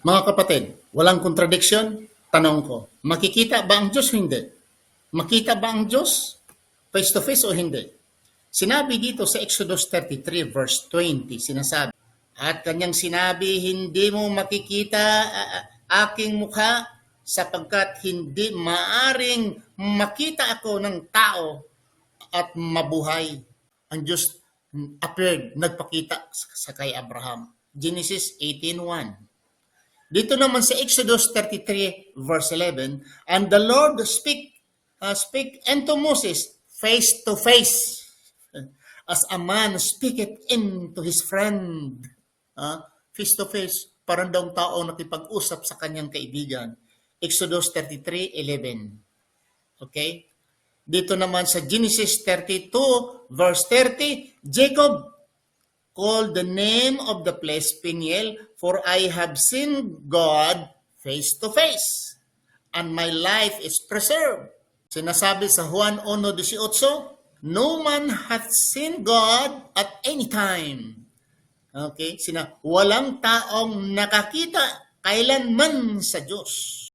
Mga kapatid, walang contradiction? Tanong ko, makikita ba ang Diyos o hindi? Makita ba ang Diyos face to face o hindi? Sinabi dito sa Exodus 33 verse 20, sinasabi, At kanyang sinabi, hindi mo makikita aking mukha sapagkat hindi maaring makita ako ng tao at mabuhay. Ang Diyos appeared, nagpakita sa kay Abraham. Genesis 18.1 dito naman sa Exodus 33 verse 11, and the Lord speak uh, speak unto Moses face to face as a man speaketh into his friend. Ah, face to face, parang daw tao nakipag-usap sa kanyang kaibigan. Exodus 33:11. Okay? Dito naman sa Genesis 32 verse 30, Jacob called the name of the place Peniel, for I have seen God face to face, and my life is preserved. Sinasabi sa Juan 1.18, No man hath seen God at any time. Okay? Sina, walang taong nakakita kailanman sa Diyos.